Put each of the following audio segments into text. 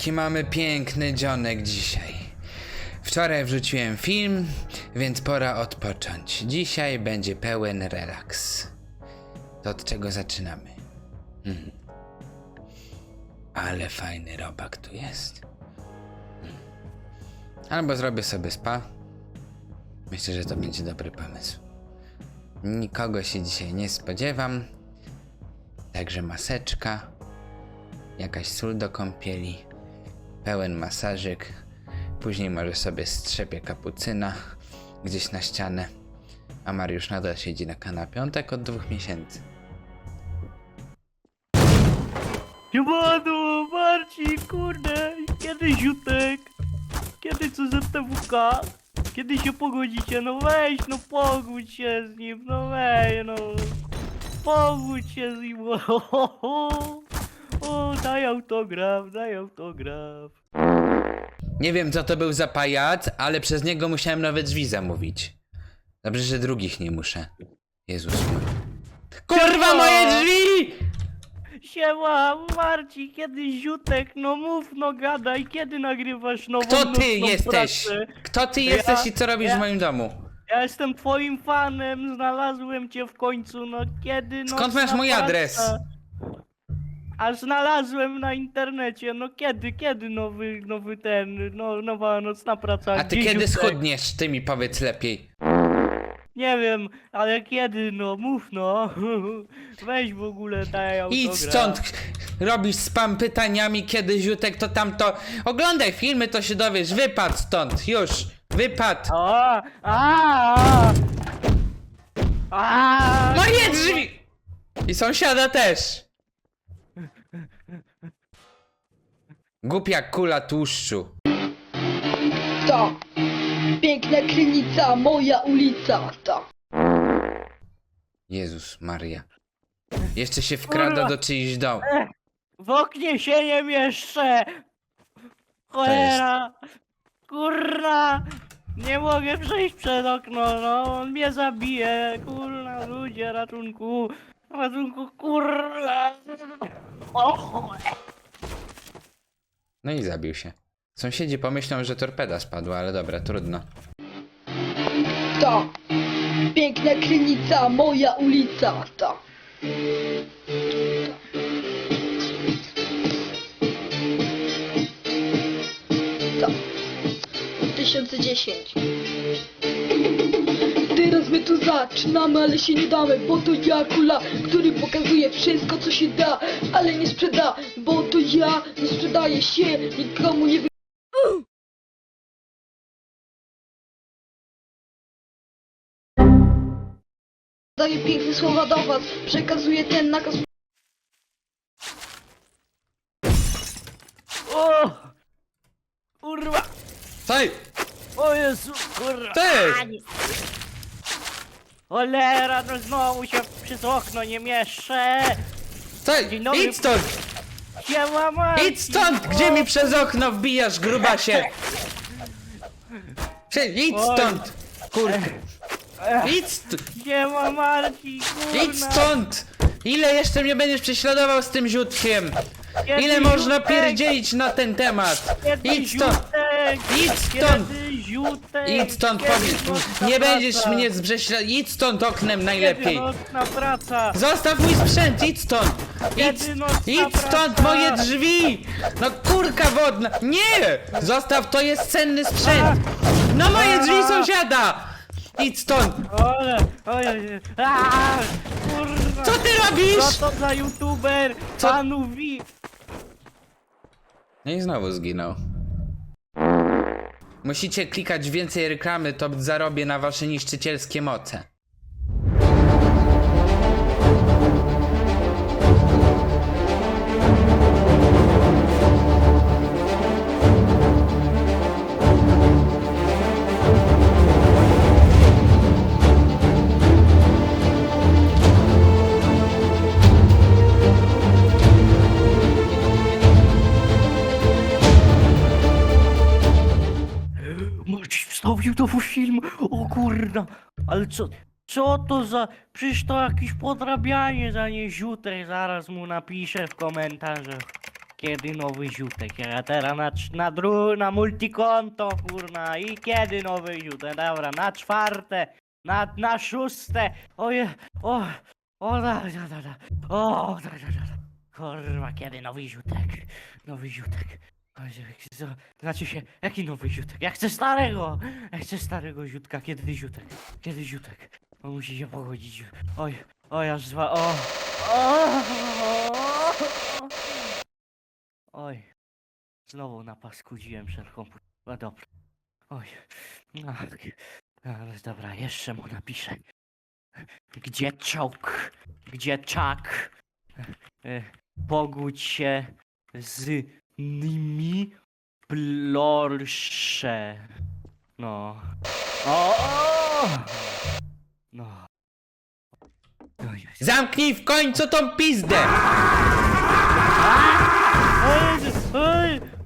jaki mamy piękny dzionek dzisiaj. Wczoraj wrzuciłem film, więc pora odpocząć. Dzisiaj będzie pełen relaks. To od czego zaczynamy? Hmm. Ale fajny robak tu jest. Hmm. Albo zrobię sobie spa. Myślę, że to będzie dobry pomysł. Nikogo się dzisiaj nie spodziewam. Także maseczka, jakaś sól do kąpieli, pełen masażyk. Później może sobie strzepię kapucyna gdzieś na ścianę. A Mariusz nadal siedzi na kanapie. On tak od dwóch miesięcy. Siemano, Marcin, kurde, kiedy Ziutek? Kiedy co ZTWK? Kiedy się pogodzicie? No weź, no pogódź się z nim, no weź, no. Pogódź się z nim, o, daj autograf, daj autograf. Nie wiem co to był za pajac, ale przez niego musiałem nowe drzwi zamówić. Dobrze, że drugich nie muszę. Jezus. Kurwa moje drzwi! Siema, Marcin, kiedy Ziutek? No mów, no gadaj, kiedy nagrywasz nową Kto ty jesteś? pracę? Kto ty Ja- jesteś i co robisz ja- w moim domu? Ja jestem twoim fanem, znalazłem cię w końcu, no kiedy no. Skąd masz mój adres? A znalazłem na internecie, no kiedy, kiedy nowy, nowy ten, no, nowa nocna praca. A ty Gdzie kiedy Ziutek? schudniesz? Ty mi powiedz lepiej. Nie wiem, ale kiedy, no mów no. Weź w ogóle daj autograf. Idź stąd! Robisz spam pytaniami, kiedy ziutek to tamto. Oglądaj filmy, to się dowiesz. Wypad stąd, już! Wypad! A, a, a, Moje drzwi! I sąsiada też! Głupia kula tłuszczu. Ta. Piękna krynica, moja ulica. Ta. Jezus Maria. Jeszcze się wkrada Kurwa. do czyichś dom. W oknie się nie mieszczę! Cholera! Kurna! Nie mogę przejść przez okno, no on mnie zabije! Kurna, ludzie, ratunku! Ratunku, kurna! O, No i zabił się. Sąsiedzi pomyślą, że torpeda spadła, ale dobra, trudno. Ta. Piękna krynica, moja ulica. Ta. Ta. 2010. Teraz my tu zaczynamy, ale się nie damy, bo to ja kula, który pokazuje wszystko co się da, ale nie sprzeda, bo to ja nie sprzedaję się, nikomu nie. Daję piękne słowa do was, przekazuję ten nakaz o! Kurwa! Tej! O Jezu, kurwa! Ty! Cholera, no znowu się przez okno nie mieszczę! Dzień dobry. Idź stąd! Idź stąd! Gdzie mi przez okno wbijasz, grubasie? Prze- Idź Oj. stąd! Kurka! Idź stąd! Siema, Marcin, kurna! Idź stąd! Ile jeszcze mnie będziesz prześladował z tym ziutkiem? Ile można pierdzielić na ten temat? Idź stąd! Idź stąd! Ziutek? Idź stąd, powiedz! Nie będziesz mnie zbrześla... Idź stąd oknem najlepiej! Nocna praca? Zostaw mój sprzęt, idź stąd! Idź, Kiedy nocna idź stąd, praca? moje drzwi! No kurka wodna! Nie! Zostaw, to jest cenny sprzęt! No moje drzwi sąsiada! Idź stąd! Ole, ole, aaa, kurwa! Co ty robisz? Co to za youtuber? Co? Panu wi... No i znowu zginął. Musicie klikać więcej reklamy, to zarobię na wasze niszczycielskie moce. To w film, o kurna! Ale co, co to za... Przecież to jakieś podrabianie za nie Ziutek, zaraz mu napiszę w komentarzach. kiedy nowy ziutek? Ja teraz na, cz- na dru, na multikonto, kurna, i kiedy nowy ziutek? Dobra, na czwarte, na, na szóste, oje, o, o, da, da, da, da, o, da, da, da. Kurwa, kiedy nowy ziutek? Nowy ziutek. Znaczy się, jaki nowy ziutek? Ja chcę starego! Ja chcę starego ziutka, kiedy ziutek? Kiedy ziutek? On musi się pogodzić. Oj, oj, aż zwa, o! o! Oj. Znowu napaskudziłem przed komputer. No dobra. Oj. Ach, ale dobra, jeszcze mu napiszę. Gdzie czołg? Gdzie czak? E, Pogódź się z nimi blorsze. No. O! o! No. Oj. Zamknij w końcu tą pizdę! Oj, oj!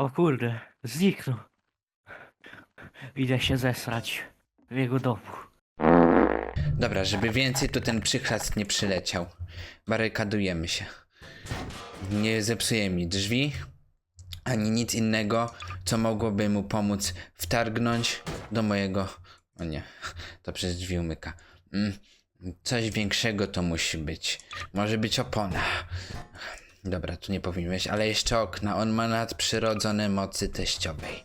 O kurde, zniknął. Idę się zesrać w jego domu. Dobra, żeby więcej tu ten przykład nie przyleciał. Barykadujemy się. Nie zepsuje mi drzwi, ani nic innego, co mogłoby mu pomóc wtargnąć do mojego. O nie, to przez drzwi umyka. Mm, coś większego to musi być. Może być opona. Dobra, tu nie powinieneś, ale jeszcze okna. On ma nadprzyrodzone mocy teściowej.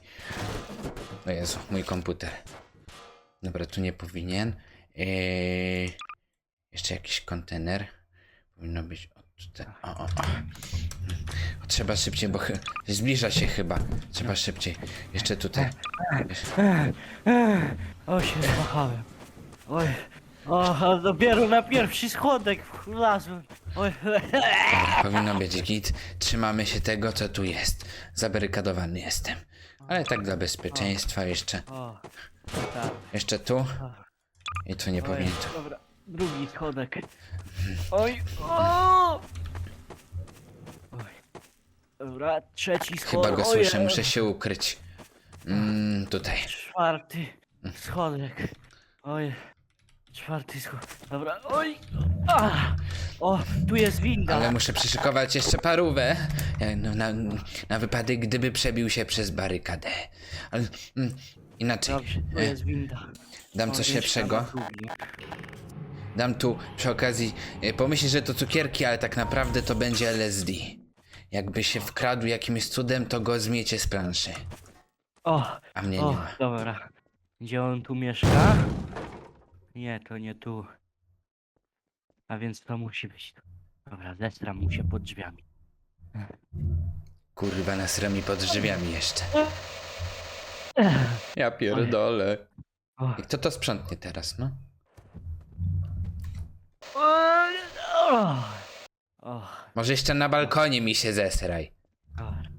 O Jezu, mój komputer. Dobra, tu nie powinien. Eee, jeszcze jakiś kontener. Powinno być. O, tutaj. O, o, o. trzeba szybciej, bo zbliża się chyba. Trzeba szybciej. Jeszcze tutaj. O, się zmachałem. Oj. O, a dopiero na pierwszy schodek wlazłem. Oj. Powinno być git. Trzymamy się tego, co tu jest. Zabarykadowany jestem. Ale tak dla bezpieczeństwa jeszcze. O, tak. Jeszcze tu. I tu nie Oj, powinien tu. dobra, drugi schodek. Oj, o! Oj. Dobra, trzeci schodek. Chyba go Ojej. słyszę, muszę się ukryć. Mm, tutaj. Czwarty schodek. Oj. Czwarty schodek. Dobra, oj. A! O, tu jest winda. Ale muszę przyszykować jeszcze parówę. e, No, na, na wypadek, gdyby przebił się przez barykadę. Ale mm, inaczej. Dobrze, tu e, jest winda. Dam O, coś lepszego. Dam tu przy okazji. e, Pomyśl, że to cukierki, ale tak naprawdę to będzie LSD. Jakby się wkradł jakimś cudem, to go zmiecie z planszy. O, A mnie o, nie ma. dobra. Gdzie on tu mieszka? Nie, to nie tu. A więc to musi być tu. Dobra, zestram mu się pod drzwiami. Kurwa, nasra mi pod drzwiami jeszcze. Ja pierdolę. O, I kto to sprzątnie teraz, no? o, o, o, Może jeszcze na balkonie mi się zesraj. dobra.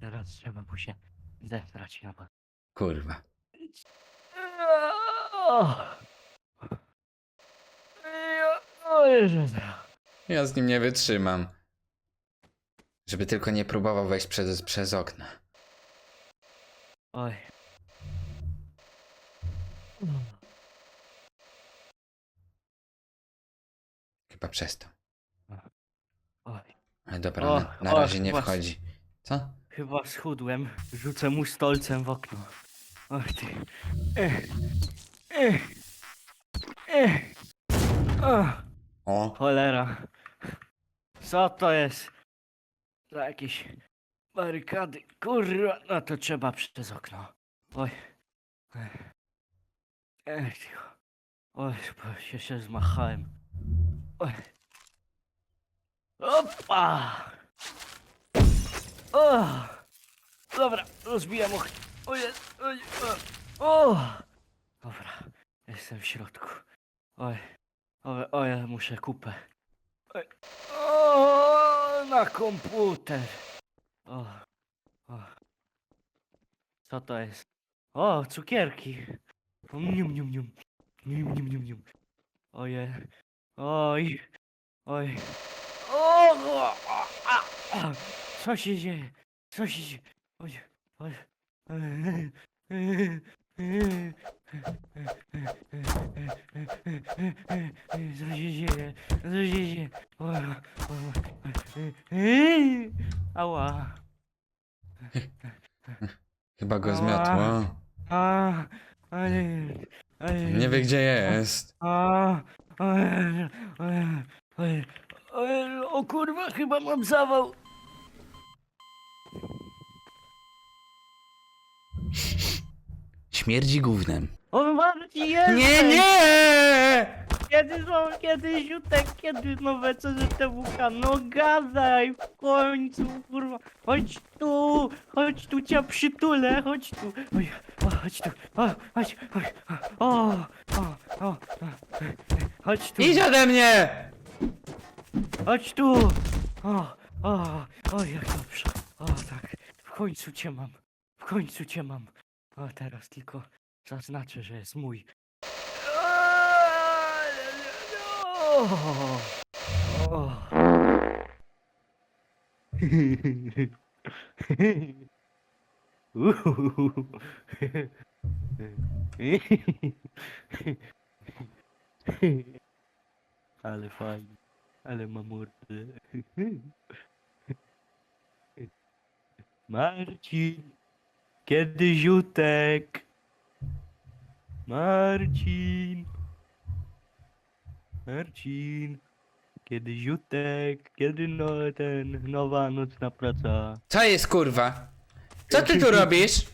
Teraz trzeba mu się zestrać na bok. Kurwa. O. Ja z nim nie wytrzymam. Żeby tylko nie próbował wejść przez, przez okno. Oj. Chyba przestał. Oj. Ale dobra, O, na, na o, razie nie właśnie. wchodzi. Co? Chyba schudłem. Rzucę mu stolcem w okno. Och ty. Ech. Ech. Ech. O, O, cholera. Co to jest? To jakieś barykady. Kurwa, no to trzeba przez okno. Oj. Ech. Cicho. Oj, bo się, się zmachałem. Oj. Opa! O! Dobra, rozbijam okno. O jest, oj, o, o! Dobra, jestem w środku. Oj, oj, oj, muszę kupę. Oj, o, na komputer. O, o. Co to jest? O, cukierki. Nium, nium, nium. Nium, nium, nium, nium. Oje. Oj. Oj. O, o, a, a. Co się dzieje? Co się dzieje? Oj, oj. Co się dzieje? Co się dzieje? Ała. Chyba go zmiotło. A, ale, ale, Nie wie gdzie jest. A, ale, ale, ale, ale, o kurwa, chyba mam zawał. Śmierdzi gównem. O Marci jest! Nie, nie! Kiedy są, kiedy Ziutek, kiedy nowe CZTWK? No gadaj w końcu, kurwa. Chodź tu, chodź tu, cię przytulę, chodź tu. Oj, o, chodź tu, o, chodź, chodź, o, o, o, o, chodź tu, Idź ode mnie! chodź tu. O, o, o, jak dobrze. O, tak, w końcu cię mam, w końcu cię mam. O, teraz tylko zaznaczę, że jest mój. Ale fajnie, ale ma mordę. Marcin, kiedy ziutek? Marcin. Marcin. Kiedy ziutek? Kiedy no ten nowa nocna praca? Co jest kurwa? Co ty tu robisz?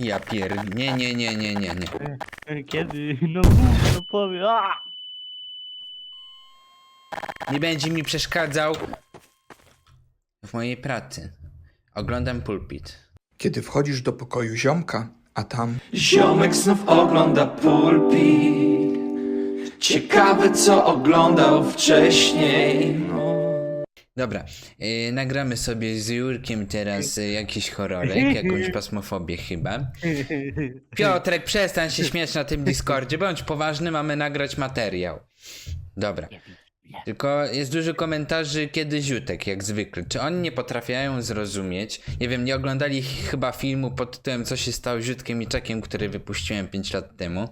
Ja pier... Nie, nie, nie, nie, nie, nie. Kiedy no no powie. A! Nie będzie mi przeszkadzał w mojej pracy. Oglądam pulpit. Kiedy wchodzisz do pokoju ziomka, a tam Ziomek znów ogląda pulpit Ciekawe co oglądał wcześniej no. Dobra, yy, nagramy sobie z Jurkiem teraz yy, jakiś horrorek, jakąś pasmofobię chyba. Piotrek, przestań się śmiać na tym Discordzie, bądź poważny, mamy nagrać materiał. Dobra. Tylko jest dużo komentarzy, kiedy ziutek, jak zwykle. Czy oni nie potrafiają zrozumieć? Nie wiem, nie oglądali ch- chyba filmu pod tytułem Co się stało ziutkiem i czekiem, który wypuściłem 5 lat temu.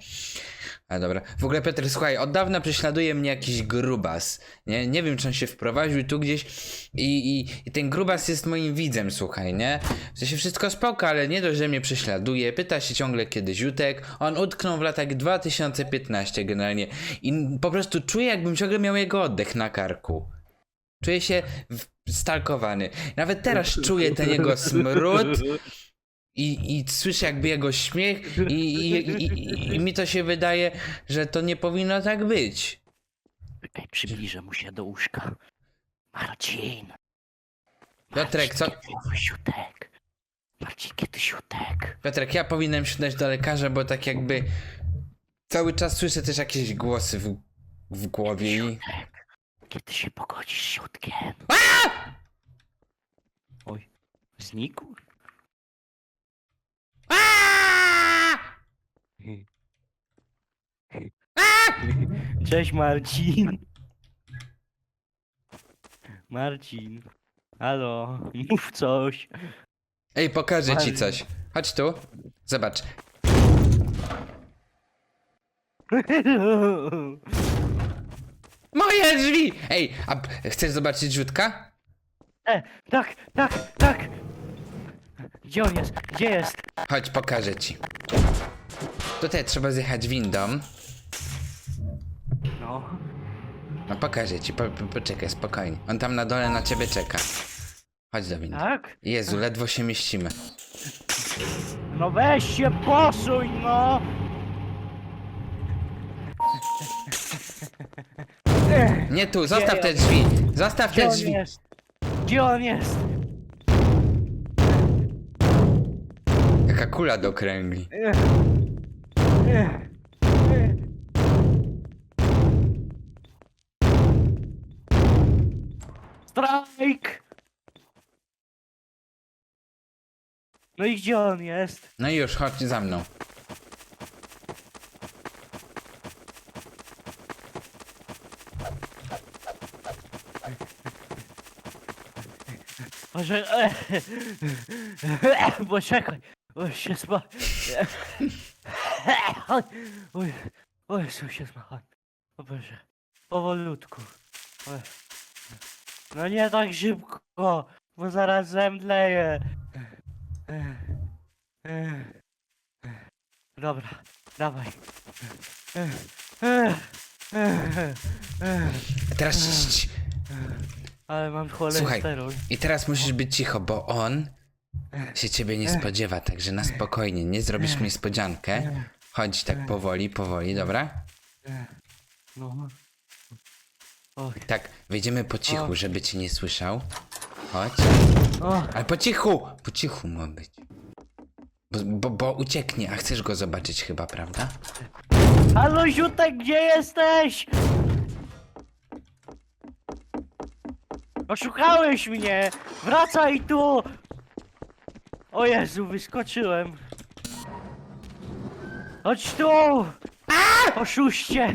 A dobra. W ogóle Piotr, słuchaj, od dawna prześladuje mnie jakiś grubas. Nie, nie wiem, czy on się wprowadził tu gdzieś i, i, i ten grubas jest moim widzem, słuchaj, nie? W sensie wszystko spoko, ale nie dość, że mnie prześladuje, pyta się ciągle kiedy ziutek. On utknął w latach 2015 generalnie i po prostu czuję, jakbym ciągle miał jego oddech na karku. Czuję się stalkowany. Nawet teraz czuję ten jego smród i, i słyszę jakby jego śmiech i, i, i, i, mi to się wydaje, że to nie powinno tak być. Czekaj, przybliżę mu się do łóżka. Marcin. Piotrek, co- Marcin, Kiedy ziutek? Marcin? Piotrek, ja powinienem się udać do lekarza, bo tak jakby cały czas słyszę też jakieś głosy w, w głowie i... Kiedy się pogodzisz z ziutkiem? Oj, znikł? Cześć Marcin. Marcin. Halo, mów coś. Ej, pokażę ci coś. Chodź tu. Zobacz. Moje drzwi! Ej, a p- chcesz zobaczyć rzutka? E, tak, tak, tak. Gdzie on jest? Gdzie jest? Chodź, pokażę ci. Tutaj trzeba zjechać windą. No. No pokażę ci, po, po, poczekaj, spokojnie. On tam na dole na ciebie czeka. Chodź do windy. Tak? Jezu, ledwo się mieścimy. No weź się posuń, no! Nie tu, zostaw te drzwi! Zostaw Gdzie te on drzwi! jest? Gdzie on jest? Jaka kula do kręgli. Ech. Ech. Ech. Strajk! No i gdzie on jest? No i już, chodź za mną. Może... Poczekaj. Oj, się spa... Oj, oj, Jezu, się smachałem. O Boże. Powolutku. Oj. No nie tak szybko, bo zaraz zemdleję. Dobra, dawaj. A teraz cii, cii. Ale mam Słuchaj, cholesterol. i teraz musisz być cicho, bo on się ciebie nie spodziewa, także na spokojnie, nie zrobisz mu niespodziankę. Chodź tak powoli, powoli, dobra? No. Oj. Tak, wyjdziemy po cichu, żeby cię nie słyszał. Chodź. Ale po cichu! Po cichu ma być. Bo, bo, bo ucieknie, a chcesz go zobaczyć chyba, prawda? halo Ziutek, gdzie jesteś? Oszukałeś mnie! Wracaj tu! O Jezu, wyskoczyłem. Chodź tu! Oszuście!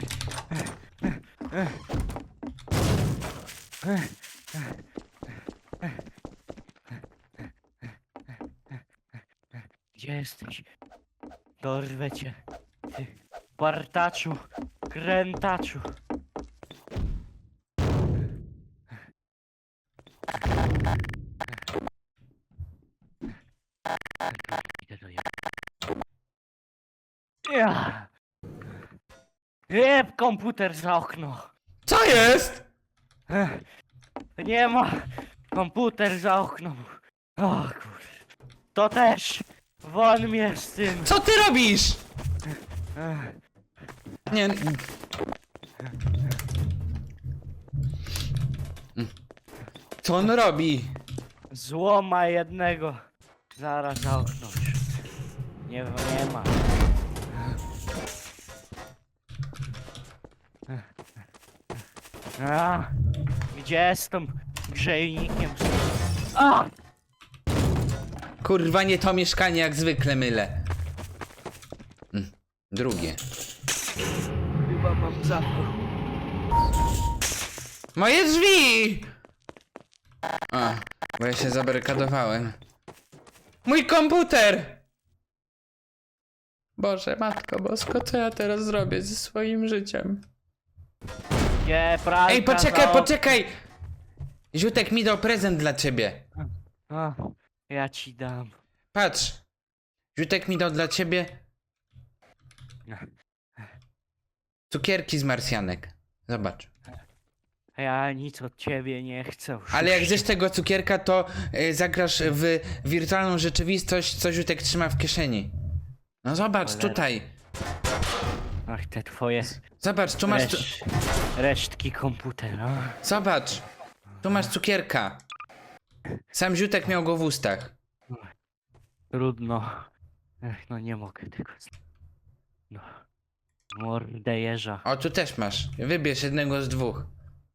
Gdzie jesteś? Dorwę cię. Ty partaczu, krętaczu. Ja. Jeb komputer za okno. Co jest? Ech, Nie ma. Komputer za okno. O kur... To też. Won mnie z tym. Co ty robisz? Ech. Nie. Co on robi? Złoma jednego. Zaraz za okno. Nie, nie ma. A, gdzie z tym grzejnikiem? A! Kurwa, nie to mieszkanie jak zwykle mylę. Mm, Drugie. Chyba mam zapach. Moje drzwi! A, bo ja się zabarykadowałem. Mój komputer! Boże, matko bosko, co ja teraz zrobię ze swoim życiem? Gdzie pralka Ej, poczekaj, za poczekaj! Ziutek mi dał prezent dla ciebie. A, ja ci dam. Patrz. Ziutek mi dał dla ciebie cukierki z marsjanek. Zobacz. Ja nic od ciebie nie chcę. Ale jak zjesz tego cukierka, to y, zagrasz w wirtualną rzeczywistość, co Ziutek trzyma w kieszeni. No zobacz, Cholera. tutaj. Ach, te twoje Zobacz, tu masz... Tu... resztki komputera. Zobacz. Tu masz cukierka. Sam Ziutek miał go w ustach. Trudno. Ech, no nie mogę tego. z- No. Mordę jeża. O, tu też masz. Wybierz jednego z dwóch.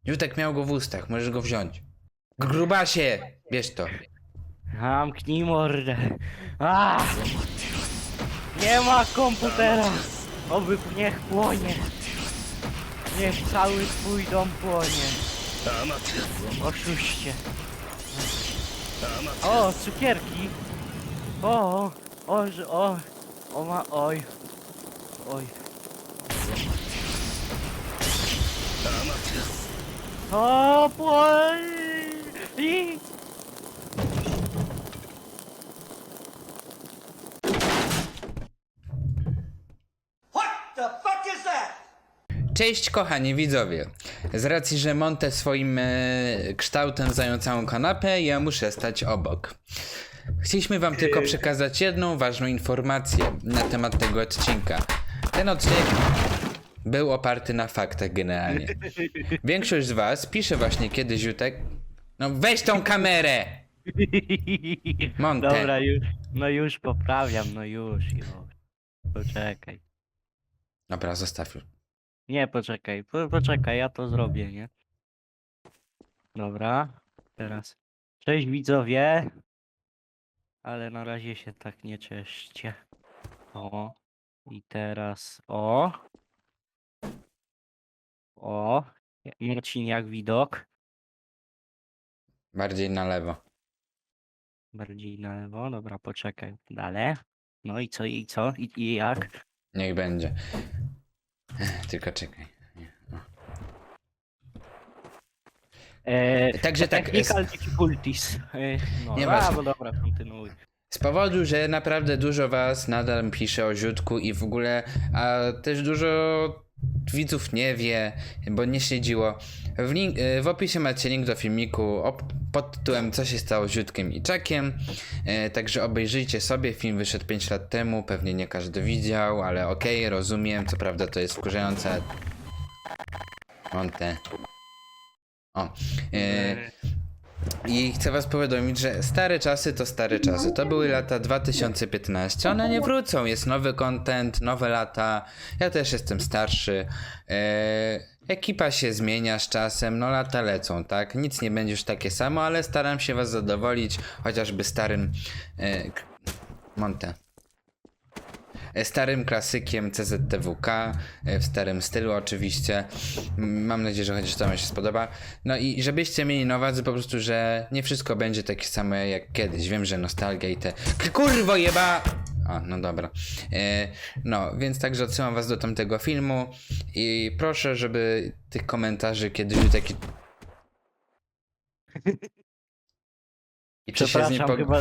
Ziutek miał go w ustach, możesz go wziąć. Grubasie! Bierz to. Zamknij mordę. A! Nie ma komputera. Oby niech płonie. Niech cały twój dom płonie. Oszuście. O, cukierki. O, o, o, o ma, oj. Oj. O, płonie. Cześć kochani widzowie. Z racji, że Monte swoim e, kształtem zajął całą kanapę, ja muszę stać obok. Chcieliśmy wam tylko przekazać jedną ważną informację na temat tego odcinka. Ten odcinek był oparty na faktach generalnie. Większość z was pisze właśnie kiedy Ziutek... No weź tą kamerę! Monte. Dobra, już, no już poprawiam, no już, już. Poczekaj. Dobra, zostaw już. Nie, poczekaj, po, poczekaj, ja to zrobię, nie? Dobra, teraz. Cześć widzowie. Ale na razie się tak nie czeszcie. O. I teraz o. O. Marcin jak widok. Bardziej na lewo. Bardziej na lewo, dobra, poczekaj. Dalej. No i co, i co, i, i jak? Niech będzie. Tylko czekaj. Nie, o. E, Także tak, technical difficulties. E, no, Nieważne. a, no dobra, kontynuuj. Z powodu, że naprawdę dużo was nadal pisze o Ziutku i w ogóle, a też dużo widzów nie wie, bo nie śledziło. W, link, w opisie macie link do filmiku pod tytułem Co się stało z Ziutkiem i Czakiem. E, także obejrzyjcie sobie, film wyszedł 5 lat temu, pewnie nie każdy widział, ale okej, rozumiem, co prawda to jest wkurzające. Monte. O. E, i chcę was powiadomić, że stare czasy to stare czasy. To były lata 2015. One nie wrócą. Jest nowy content, nowe lata. Ja też jestem starszy. E, ekipa się zmienia z czasem. No lata lecą, tak? Nic nie będzie już takie samo, ale staram się was zadowolić chociażby starym e, Monte. E, Starym klasykiem CZTWK, e, w starym stylu oczywiście. M, Mam nadzieję, że chociaż to wam się spodoba. No i żebyście mieli na uwadze po prostu, że nie wszystko będzie takie samo jak kiedyś. Wiem, że nostalgia i te... Kurwo jeba! A, no dobra. E, no, więc także odsyłam was do tamtego filmu i proszę, żeby tych komentarzy kiedyś był taki... I czy się z nim Przepraszam, po... chyba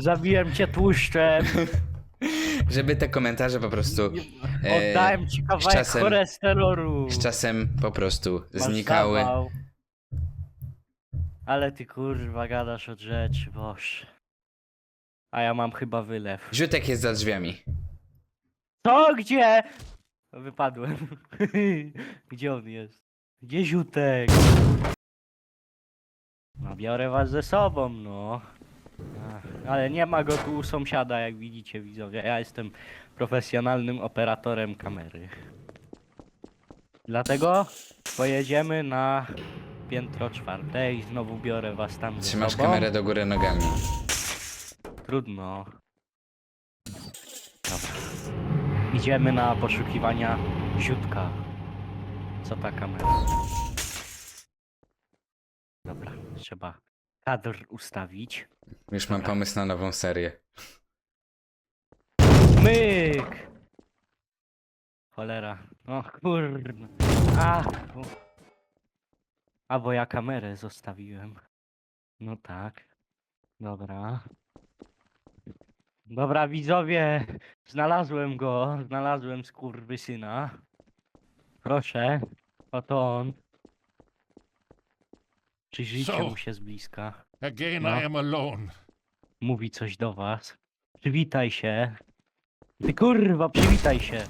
zabiłem cię tłuszczem. Żeby te komentarze po prostu e, Oddałem ci kawałek czasem- cholesterolu. z czasem po prostu Masz znikały. zawał. Ale ty kurwa gadasz od rzeczy, boż. A ja mam chyba wylew. Ziutek jest za drzwiami. Co? Gdzie? Wypadłem. Gdzie on jest? Gdzie ziutek? No biorę was ze sobą, no. Ale nie ma go tu u sąsiada, jak widzicie widzowie. Ja jestem profesjonalnym operatorem kamery. Dlatego pojedziemy na piętro czwarte i znowu biorę was tam ze Trzymasz sobą. kamerę do góry nogami. Trudno. Dobra. Idziemy na poszukiwania ziutka. Co ta kamera? Dobra, trzeba kadr ustawić. Już mam Dobra. pomysł na nową serię. Myk! Cholera. O kurde. A, bo... A bo ja kamerę zostawiłem. No tak. Dobra. Dobra widzowie, znalazłem go, znalazłem skurwysyna. Proszę, oto on. Przyjrzyjcie So. mu się z bliska. Again, No. I am alone. Mówi coś do was. Przywitaj się. Ty kurwa, przywitaj się.